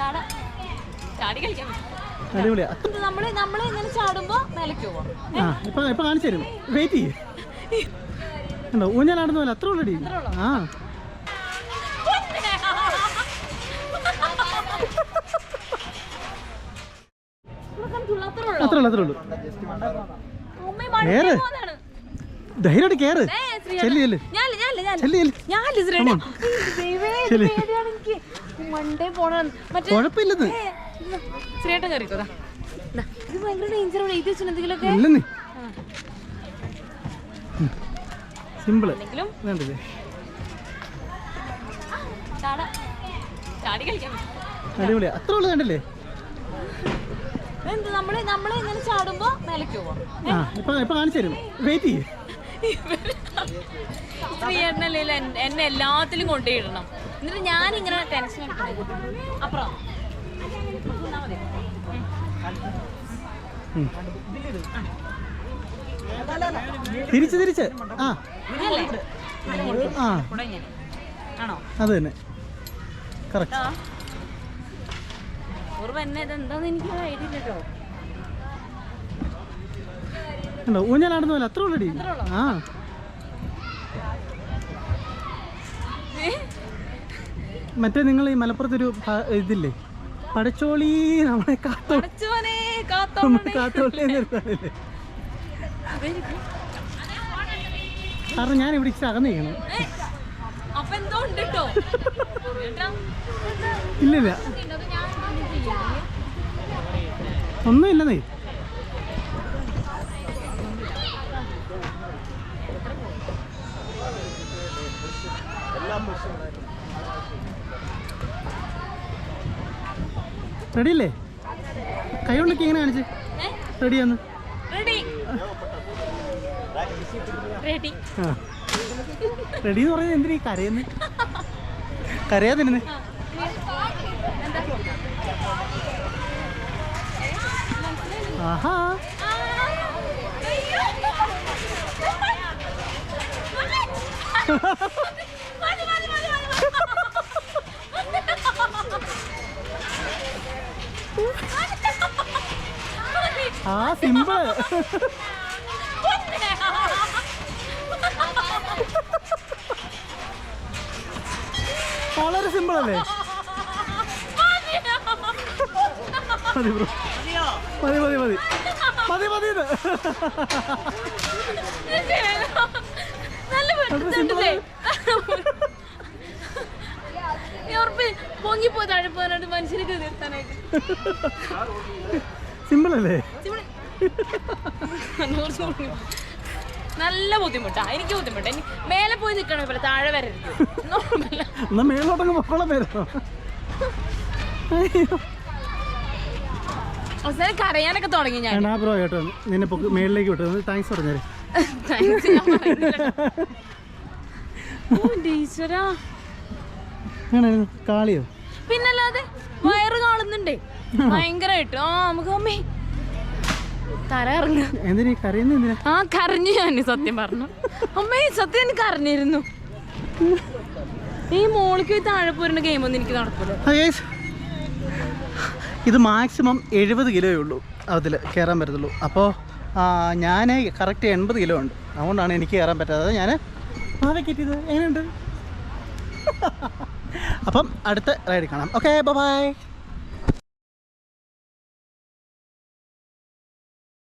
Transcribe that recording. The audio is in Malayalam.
ചാടാ. ചാടി കളിക്കാൻ അടിപൊളിയാ. നമ്മൾ നമ്മൾ ഇങ്ങനെ ചാടുമ്പോ മേലേക്ക് പോവാം. ആ ഇപ്പൊ ഇപ്പൊ കാണിച്ചു തരും. വെയിറ്റ് ചെയ്യ്. ഉണ്ടോ ഊഞ്ഞാലാടുന്ന പോലെ അത്ര ഉള്ളടി. ആ. അത്ര ഉള്ളു? അത്ര ഉള്ളു കേറ്. ധൈര്യമായിട്ട് കുഴപ്പമില്ലെന്ന് ശ്രീയേട്ടൻ. ഇത് ഭയങ്കര എഴുതി ഇല്ലെന്ന് സിമ്പിൾ വേണ്ടത്. അത്ര ഉള്ളു കണ്ടില്ലേ? എന്ത് നമ്മൾ നമ്മൾ ഇങ്ങനെ ചാടുമ്പോ മേലേക്ക് പോവാം. ഇപ്പൊ കാണിച്ചു തരും. വെയിറ്റ് ചെയ്യ്. ശ്രീയേട്ടനല്ലേ എന്നെ എല്ലാത്തിലും കൊണ്ടുപോയിടണം. എന്നിട്ട് ഞാൻ ഇങ്ങനെ ടെൻഷൻ അപ്പുറം. തിരിച്ച് തിരിച്ച്. ആ. അത് തന്നെ. കറക്റ്റ്. ഓർമ്മ എന്നെ ഇതെന്താന്ന് എനിക്ക് ഐഡിയ ഇല്ലല്ലോ ഉണ്ടോ? ഊഞ്ഞാലാടുന്ന പോലെ അത്ര ഉള്ളടി. ആ. മറ്റേ നിങ്ങൾ ഈ മലപ്പുറത്തൊരു ഒരു ഇതില്ലേ? പടച്ചോളി നമ്മളെ കാത്തോളി കാരണം ഞാൻ ഇവിടെ അകന്നിരിക്കണം അകന്ന് ചെയ്യണം ഇല്ലില്ല. ഒന്നും ഇല്ലെന്നേ റെഡിയല്ലേ? കൈ കൊണ്ടൊക്കെ എങ്ങനെ കാണിച്ച്? റെഡിയാന്ന്? റെഡി. റെഡി. റെഡി എന്ന് പറയുന്നത് എന്തിനാ ഈ കരയുന്നത് കരയാതിരുന്ന് ആഹാ. ആ സിമ്പിൾ. വളരെ സിമ്പിൾ അല്ലേ മതി ബ്രോ. മതി മതി മതി മതി. പൊങ്ങിപ്പോ താഴെ പോകാനായിട്ട് നിർത്താനായിട്ട്. സിമ്പിൾ അല്ലേ നല്ല ബുദ്ധിമുട്ടാ. എനിക്ക് ബുദ്ധിമുട്ടാ. എനിക്ക് മേലെ പോയി നിൽക്കണം പോലെ താഴെ വരരുത്. എന്നാ മേളിലോട്ടങ്ങ് മക്കളെ പേരോ അവസാനം കരയാനൊക്കെ തുടങ്ങി ഞാൻ. ബ്രോ കേട്ടോ നിന്നെ പൊക്ക് മേളിലേക്ക് വിട്ടു. താങ്ക്സ് പറഞ്ഞേ Thanks, കാളിയോ? പിന്നല്ലാതെ വയറ് കാണുന്നുണ്ടേ. ഭയങ്കരമായിട്ട് ആ നമുക്ക് അമ്മേ. ആ കരഞ്ഞു ഞാൻ സത്യം പറഞ്ഞു. അമ്മേ സത്യം എനിക്ക് അറിഞ്ഞിരുന്നു ഈ മോളിക്ക് താഴെ പോരുന്ന ഗെയിം ഒന്നും എനിക്ക് നടക്കില്ല. ഇത് മാക്സിമം എഴുപത് കിലോയേ ഉള്ളൂ. അതിൽ കയറാൻ പറ്റത്തുള്ളൂ. അപ്പോ ഞാൻ കറക്റ്റ് എൺപത് കിലോ ഉണ്ട്. അതുകൊണ്ടാണ് എനിക്ക് കയറാൻ പറ്റാത്തത്. ഞാൻ ആ വെക്കറ്റ് ഇത് എങ്ങനെയുണ്ട്? അപ്പം അടുത്ത റൈഡ് കാണാം. Okay bye